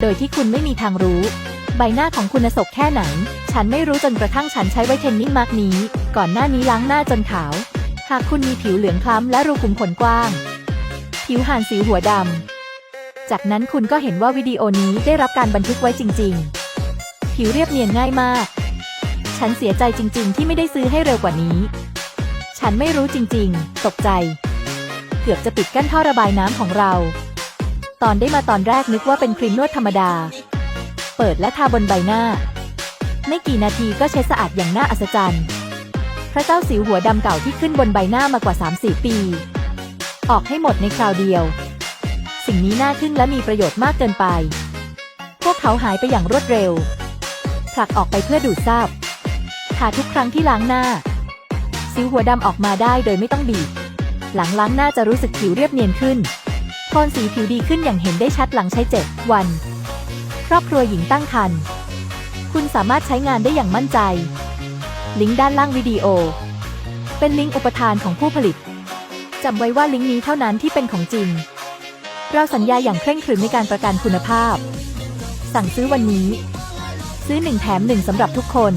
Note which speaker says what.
Speaker 1: โดยที่คุณไม่มีทางรู้ ใบหน้าของคุณสกแค่ไหน ฉันไม่รู้จนกระทั่งฉันใช้ไวเทนนิ่งมาร์กนี้ ก่อนหน้านี้ล้างหน้าจนขาว หากคุณมีผิวเหลืองคล้ำและรูขุมขนกว้าง ผิวห่านสีหัวดำ จากนั้นคุณก็เห็นว่าวิดีโอนี้ได้รับการบันทึกไว้จริง ๆ ผิวเรียบเนียนง่ายมาก ฉันเสียใจจริง ๆ ที่ไม่ได้ซื้อให้เร็วกว่านี้ ฉันไม่รู้จริง ๆ ตกใจ เกือบจะปิดกั้นท่อระบายน้ำของเรา ตอนได้มาตอนแรกนึกว่าเป็นครีมนวดธรรมดา เปิดและทาบนใบหน้า ไม่กี่นาทีก็เช็ดสะอาดอย่างน่าอัศจรรย์ พระเจ้าสิวหัวดำเก่าที่ขึ้นบนใบหน้ามากว่า 3-4 ปี ออกให้หมดในคราวเดียว สิ่งนี้น่าทึ่งและมีประโยชน์มากเกินไป พวกเขาหายไปอย่างรวดเร็วผลักออกไปเพื่อดูดซาบทาทุกครั้งที่ล้างหน้า สิวหัวดำออกมาได้โดยไม่ต้องบีบ หลังล้างหน้าจะรู้สึกผิวเรียบเนียนขึ้น โทนสีผิวดีขึ้นอย่างเห็นได้ชัดหลังใช้เจ็ดวัน ครอบครัวหญิงตั้งครรภ์คุณสามารถใช้งานได้อย่างมั่นใจ ลิงก์ด้านล่างวิดีโอ เป็นลิงก์อุปทานของผู้ผลิตจำไว้ว่าลิงก์นี้เท่านั้นที่เป็นของจริง เราสัญญาอย่างเคร่งครึมในการประกันคุณภาพ สั่งซื้อวันนี้ ซื้อหนึ่งแถมหนึ่งสำหรับทุกคน